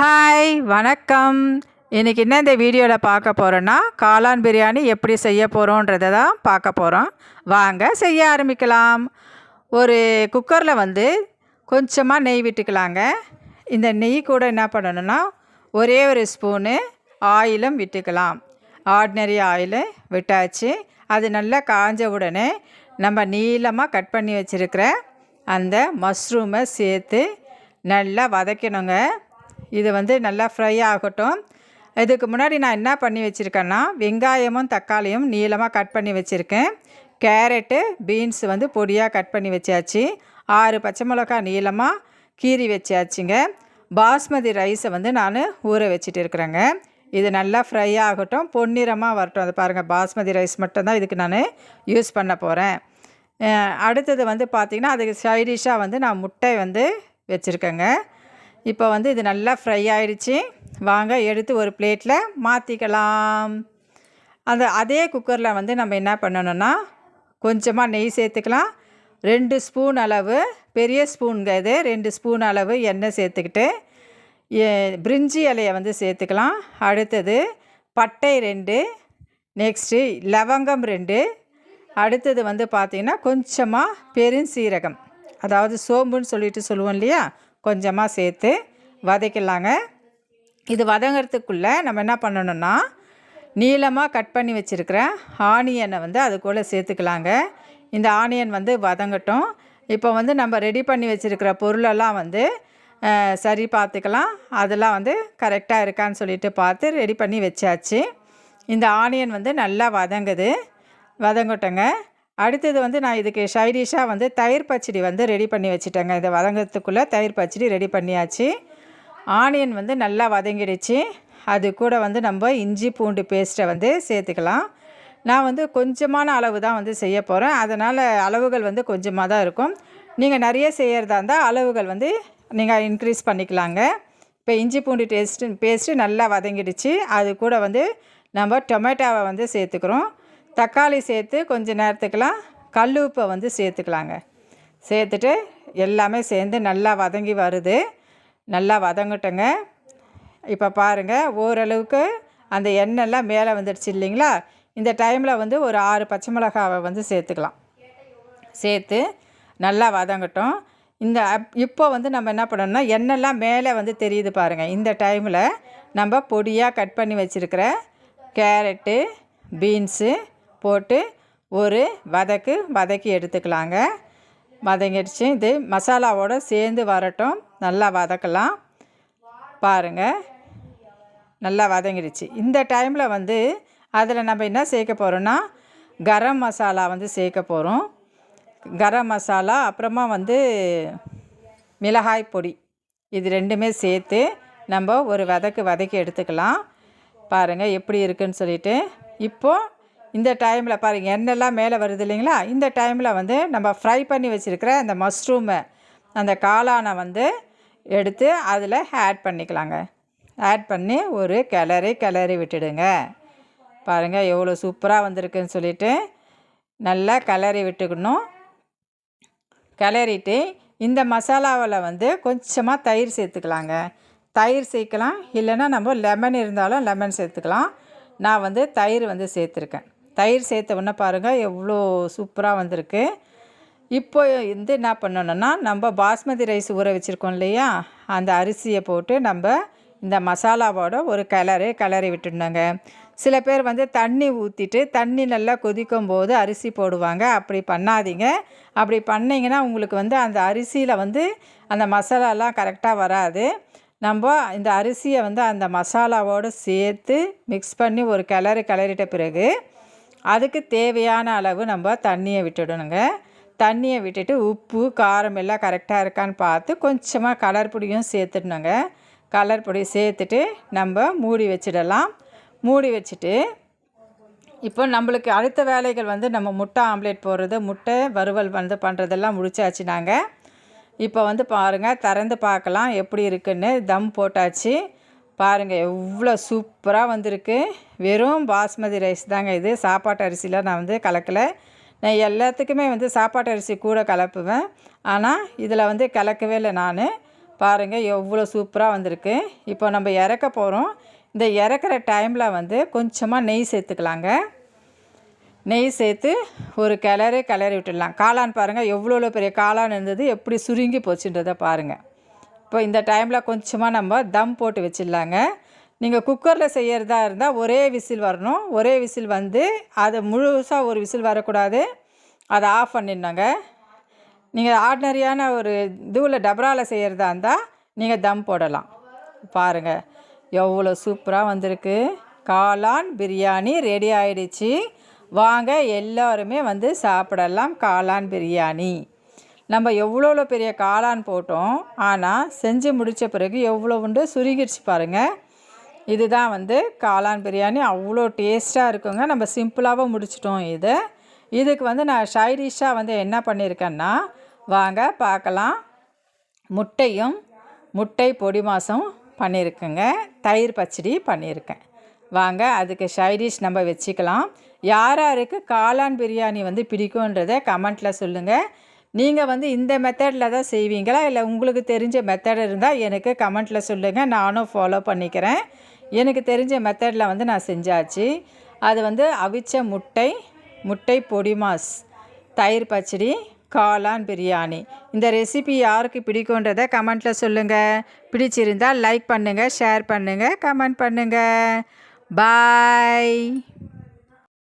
Hi வணக்கம். இன்றைக்கி என்ன இந்த வீடியோவில் பார்க்க போகிறோன்னா காளான் பிரியாணி எப்படி செய்ய போகிறோன்றதை தான் பார்க்க போகிறோம் வாங்க செய்ய ஆரம்பிக்கலாம். ஒரு குக்கரில் வந்து கொஞ்சமாக நெய் விட்டுக்கலாங்க. இந்த நெய் கூட என்ன பண்ணணும்னா ஒரே ஒரு ஸ்பூனு ஆயிலும் விட்டுக்கலாம். ஆர்டினரி ஆயில் விட்டாச்சு. அது நல்லா காஞ்ச உடனே நம்ம நீளமாக கட் பண்ணி வச்சுருக்கிற அந்த மஷ்ரூமை சேர்த்து நல்லா வதக்கணுங்க. இது வந்து நல்லா ஃப்ரை ஆகட்டும். இதுக்கு முன்னாடி நான் என்ன பண்ணி வச்சுருக்கேன்னா வெங்காயமும் தக்காளியும் நீளமாக கட் பண்ணி வச்சுருக்கேன். கேரட்டு பீன்ஸ் வந்து பொடியாக கட் பண்ணி வச்சாச்சு. ஆறு பச்சை மிளகாய் நீளமாக கீறி வச்சாச்சுங்க. பாஸ்மதி ரைஸை வந்து நான் ஊற வச்சுட்டு இருக்கிறேங்க. இது நல்லா ஃப்ரை ஆகட்டும். பொன்னிறமாக வரட்டும். அது பாருங்கள் பாஸ்மதி ரைஸ் மட்டும்தான் இதுக்கு நான் யூஸ் பண்ண போகிறேன் அடுத்தது வந்து பார்த்திங்கன்னா அதுக்கு சைடிஷாக வந்து நான் முட்டை வந்து வச்சுருக்கேங்க. இப்போ வந்து இது நல்லா ஃப்ரை ஆயிடுச்சு. வாங்க எடுத்து ஒரு பிளேட்டில் மாற்றிக்கலாம் அந்த அதே குக்கரில் வந்து நம்ம என்ன பண்ணணும்னா கொஞ்சமாக நெய் சேர்த்துக்கலாம். ரெண்டு ஸ்பூன் அளவு பெரிய ஸ்பூனுங்க இது. ரெண்டு ஸ்பூன் அளவு எண்ணெய் சேர்த்துக்கிட்டு பிரிஞ்சி இலையை வந்து சேர்த்துக்கலாம். அடுத்தது பட்டை ரெண்டு. நெக்ஸ்ட்டு லவங்கம் ரெண்டு. அடுத்தது வந்து பார்த்திங்கன்னா கொஞ்சமாக பெருஞ்சீரகம். அதாவது சோம்புன்னு சொல்லிட்டு சொல்லுவோம் இல்லையா? கொஞ்சமாக சேர்த்து வதக்கிடலாங்க. இது வதங்கிறதுக்குள்ளே நம்ம என்ன பண்ணணும்னா நீளமாக கட் பண்ணி வச்சுருக்கிற ஆனியனை வந்து அதுக்குள்ளே சேர்த்துக்கலாங்க. இந்த ஆனியன் வந்து வதங்கட்டும். இப்போ வந்து நம்ம ரெடி பண்ணி வச்சுருக்கிற பொருளெல்லாம் வந்து சரி பார்த்துக்கலாம். அதெல்லாம் வந்து கரெக்டாக இருக்கான்னு சொல்லிட்டு பார்த்து ரெடி பண்ணி வச்சாச்சு. இந்த ஆனியன் வந்து நல்லா வதங்குது. வதங்கட்டங்க. அடுத்தது வந்து நான் இதுக்கு சைடிஷாக வந்து தயிர் பச்சடி வந்து ரெடி பண்ணி வச்சுட்டேங்க. இதை வதங்கிறதுக்குள்ளே தயிர் பச்சடி ரெடி பண்ணியாச்சு. ஆனியன் வந்து நல்லா வதங்கிடுச்சு. அது கூட வந்து நம்ம இஞ்சி பூண்டு பேஸ்ட்டை வந்து சேர்த்துக்கலாம். நான் வந்து கொஞ்சமான அளவு தான் வந்து செய்ய போகிறேன் அதனால் அளவுகள் வந்து கொஞ்சமாக தான் இருக்கும். நீங்கள் நிறைய செய்கிறதா இருந்தால் அளவுகள் வந்து நீங்கள் இன்க்ரீஸ் பண்ணிக்கலாங்க. இப்போ இஞ்சி பூண்டு டேஸ்ட்டு பேஸ்ட்டு நல்லா வதங்கிடுச்சு. அது கூட வந்து நம்ம டொமேட்டோவை வந்து சேர்த்துக்கிறோம். தக்காளி சேர்த்து கொஞ்சம் நேரத்துக்கெலாம் கல் உப்பை வந்து சேர்த்துக்கலாங்க. சேர்த்துட்டு எல்லாமே சேர்ந்து நல்லா வதங்கி வருது. நல்லா வதங்கட்டுங்க. இப்போ பாருங்கள் ஓரளவுக்கு அந்த எண்ணெய்லாம் மேலே வந்துடுச்சு இல்லைங்களா? இந்த டைமில் வந்து ஒரு ஆறு பச்சை மிளகாவை வந்து சேர்த்துக்கலாம். சேர்த்து நல்லா வதங்கட்டும். இந்த அப் இப்போ வந்து நம்ம என்ன பண்ணணும்னா எண்ணெய்லாம் மேலே வந்து தெரியுது பாருங்கள் இந்த டைமில் நம்ம பொடியாக கட் பண்ணி வச்சுருக்கிற கேரட்டு பீன்ஸு போட்டு ஒரு வதக்கு வதக்கி எடுத்துக்கலாங்க. வதங்கிடுச்சு. இது மசாலாவோடு சேர்ந்து வரட்டும். நல்லா வதக்கலாம். பாருங்கள் நல்லா வதங்கிடுச்சு. இந்த டைமில் வந்து அதில் நம்ம என்ன சேர்க்க போகிறோன்னா கரம் மசாலா வந்து சேர்க்க போகிறோம் கரம் மசாலா அப்புறமா வந்து மிளகாய் பொடி. இது ரெண்டுமே சேர்த்து நம்ம ஒரு வதக்கு வதக்கி எடுத்துக்கலாம். பாருங்கள் எப்படி இருக்குன்னு சொல்லிட்டு. இப்போது இந்த டைமில் பாருங்கள் எண்ணெய்லாம் மேலே வருது இல்லைங்களா? இந்த டைமில் வந்து நம்ம ஃப்ரை பண்ணி வச்சுருக்கிற அந்த மஷ்ரூமை அந்த காளானை வந்து எடுத்து அதில் ஆட் பண்ணிக்கலாங்க. ஆட் பண்ணி ஒரு கிளறி கிளறி விட்டுடுங்க. பாருங்கள் எவ்வளோ சூப்பராக வந்திருக்குன்னு சொல்லிட்டு நல்லா கிளறி விட்டுக்கணும். கிளறிட்டு இந்த மசாலாவில் வந்து கொஞ்சமாக தயிர் சேர்த்துக்கலாங்க. தயிர் சேர்க்கலாம் இல்லைன்னா நம்ம லெமன் இருந்தாலும் லெமன் சேர்த்துக்கலாம். நான் வந்து தயிர் வந்து சேர்த்துருக்கேன். தயிர் சேர்த்த உடனே பாருங்கள் எவ்வளோ சூப்பராக வந்திருக்கு. இப்போ வந்து என்ன பண்ணணும்னா நம்ம பாஸ்மதி ரைஸ் ஊற வச்சுருக்கோம் இல்லையா? அந்த அரிசியை போட்டு நம்ம இந்த மசாலாவோட ஒரு கிளறு கிளறி விட்டுடணுங்க. சில பேர் வந்து தண்ணி ஊற்றிட்டு தண்ணி நல்லா கொதிக்கும் போது அரிசி போடுவாங்க. அப்படி பண்ணாதீங்க. அப்படி பண்ணிங்கன்னா உங்களுக்கு வந்து அந்த அரிசியில் வந்து அந்த மசாலாலாம் கரெக்டாக வராது. நம்ம இந்த அரிசியை வந்து அந்த மசாலாவோடு சேர்த்து மிக்ஸ் பண்ணி ஒரு கிளறு கிளறிட்ட பிறகு அதுக்கு தேவையான அளவு நம்ம தண்ணியை விட்டுடணுங்க. தண்ணியை விட்டுட்டு உப்பு காரம் எல்லாம் கரெக்டாக இருக்கான்னு பார்த்து கொஞ்சமாக கலர் பொடியும் சேர்த்துடணுங்க. கலர் பொடி சேர்த்துட்டு நம்ம மூடி வச்சிடலாம். மூடி வச்சுட்டு இப்போ நம்மளுக்கு அடுத்த வேலைகள் வந்து நம்ம முட்டை ஆம்லேட் போடுறது முட்டை வறுவல் வந்து பண்ணுறதெல்லாம் முடிச்சாச்சு நாங்கள் இப்போ வந்து பாருங்கள் திறந்து பார்க்கலாம் எப்படி இருக்குன்னு தம் போட்டாச்சு. பாருங்கள் எவ்வளோ சூப்பராக வந்திருக்கு. வெறும் பாஸ்மதி ரைஸ் தாங்க இது. சாப்பாட்டு அரிசியில் நான் வந்து கலக்கலை. நான் எல்லாத்துக்குமே வந்து சாப்பாட்டு அரிசி கூட கலப்புவேன். ஆனால் இதில் வந்து கலக்கவே இல்லை நான். பாருங்கள் எவ்வளோ சூப்பராக வந்திருக்கு. இப்போ நம்ம இறக்க போகிறோம் இந்த இறக்குற டைமில் வந்து கொஞ்சமாக நெய் சேர்த்துக்கலாங்க. நெய் சேர்த்து ஒரு கிளறு கிளறி விட்டுடலாம். காளான் பாருங்கள் எவ்வளோ பெரிய காளான் இருந்தது எப்படி சுருங்கி போச்சுன்றதை பாருங்கள் இப்போ இந்த டைமில் கொஞ்சமாக நம்ம தம் போட்டு வச்சிடலாங்க. நீங்கள் குக்கரில் செய்கிறதா இருந்தால் ஒரே விசில் வரணும். ஒரே விசில் வந்து அது முழுசாக ஒரு விசில் வரக்கூடாது. அதை ஆஃப் பண்ணிடணுங்க. நீங்கள் ஆர்டினரியான ஒரு இதுவில் டபராவில் செய்கிறதா இருந்தால் நீங்கள் தம் போடலாம். பாருங்கள் எவ்வளோ சூப்பராக வந்திருக்கு. காளான் பிரியாணி ரெடி ஆயிடுச்சு. வாங்க எல்லாருமே வந்து சாப்பிடலாம் காளான் பிரியாணி. நம்ம எவ்வளோ பெரிய காளான் போட்டோம் ஆனால் செஞ்சு முடித்த பிறகு எவ்வளோ உண்டு சுருகிடுச்சு பாருங்கள் இதுதான் வந்து காளான் பிரியாணி. அவ்வளோ டேஸ்ட்டாக இருக்குங்க. நம்ம சிம்பிளாகவும் முடிச்சிட்டோம் இது. இதுக்கு வந்து நான் ஷைடிஷாக வந்து என்ன பண்ணியிருக்கேன்னா வாங்க பார்க்கலாம். முட்டையும் முட்டை பொடி மாதம் பண்ணியிருக்கேங்க தயிர் பச்சடி பண்ணியிருக்கேன் வாங்க அதுக்கு ஷைடிஷ் நம்ம வச்சுக்கலாம். யார் யாருக்கு காளான் பிரியாணி வந்து பிடிக்குன்றதை கமெண்ட்டில் சொல்லுங்கள் நீங்கள் வந்து இந்த மெத்தடில் தான் செய்வீங்களா? இல்லை உங்களுக்கு தெரிஞ்ச மெத்தட் இருந்தால் எனக்கு கமெண்ட்டில் சொல்லுங்கள் நானும் ஃபாலோ பண்ணிக்கிறேன். எனக்கு தெரிஞ்ச மெத்தடில் வந்து நான் செஞ்சாச்சு. அது வந்து அவிச்ச முட்டை முட்டை பொடி மாஸ் தயிர் பச்சடி காளான் பிரியாணி. இந்த ரெசிபி யாருக்கு பிடிக்குன்றதை கமெண்ட்டில் சொல்லுங்கள் பிடிச்சிருந்தால் லைக் பண்ணுங்கள் ஷேர் பண்ணுங்கள் கமெண்ட் பண்ணுங்கள் பாய்